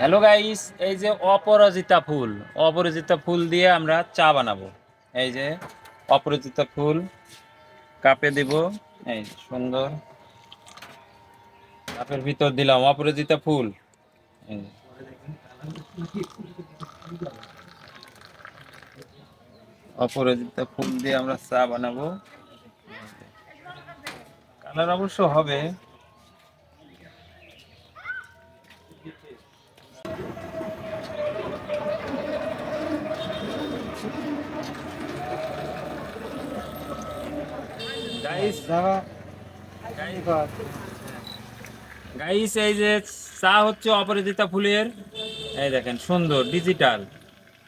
Hello guys এই যে অপরাজিতা ফুল। অপরাজিতা ফুল দিয়ে আমরা চা বানাবো। এই যে অপরাজিতা ফুল কাপে দিব। এই সুন্দর। কাপের ভিতর দিলাম অপরাজিতা ফুল। অপরাজিতা ফুল দিয়ে আমরা চা বানাবো। কালার অবশ্য হবে। গাইস এই যে চা হচ্ছে অপরাজিতা ফুলের। এই দেখেন, সুন্দর ডিজিটাল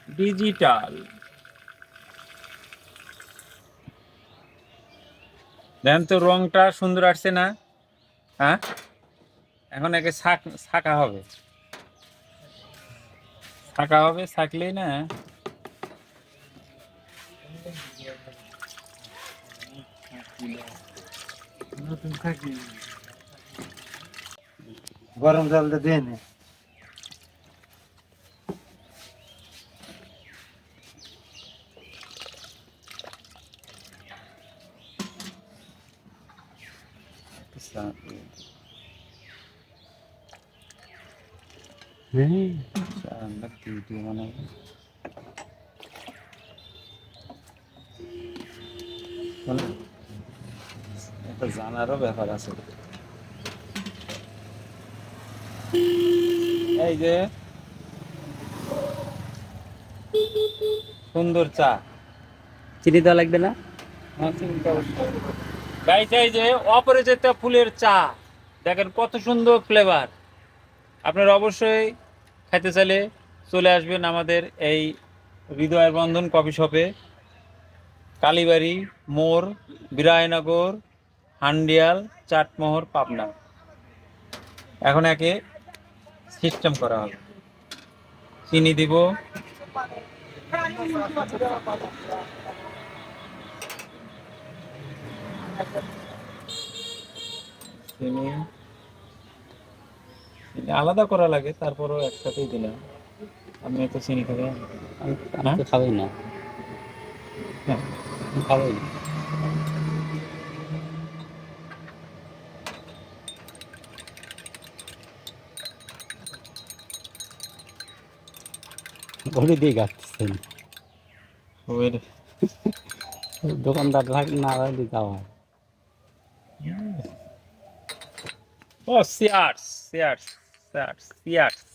ডিজিটাল দেখেন তো রংটা সুন্দর আসছে না? হ্যাঁ? এখন একে শাক শাকা হবে। শাকা হবে শাকলেই না? গরম জলটা দিয়ে নে চা আমরা কিউটি বানাবো মানে একটা জানারও ব্যাপার আছে। এই যে সুন্দর চা। চিনি দেওয়া লাগবে না? গাইছে এই যে অপরিচিত ফুলের চা দেখেন কত সুন্দর ফ্লেভার আপনারা অবশ্যই খাইতে চাইলে চলে আসবেন আমাদের এই হৃদয়ের বন্ধন কফি শপে। কালীবাড়ি মোড় বিরায়নগর হান্ডিয়াল চাটমোহর পাবনা। এখন একে সিস্টেম করা হবে। চিনি দিব। চিনি। আলাদা করা লাগে তারপরও একসাথেই দিলাম। আমি তো চিনি খাবে। আমি আমি তো খাবোই না। হ্যাঁ। না। ঘড়ি দিয়ে গাচ্ছেন দোকানদার থাক না রাখলে খাওয়া ও সিয়ার্স সিয়ার্স সিয়ার্স সিয়ার্স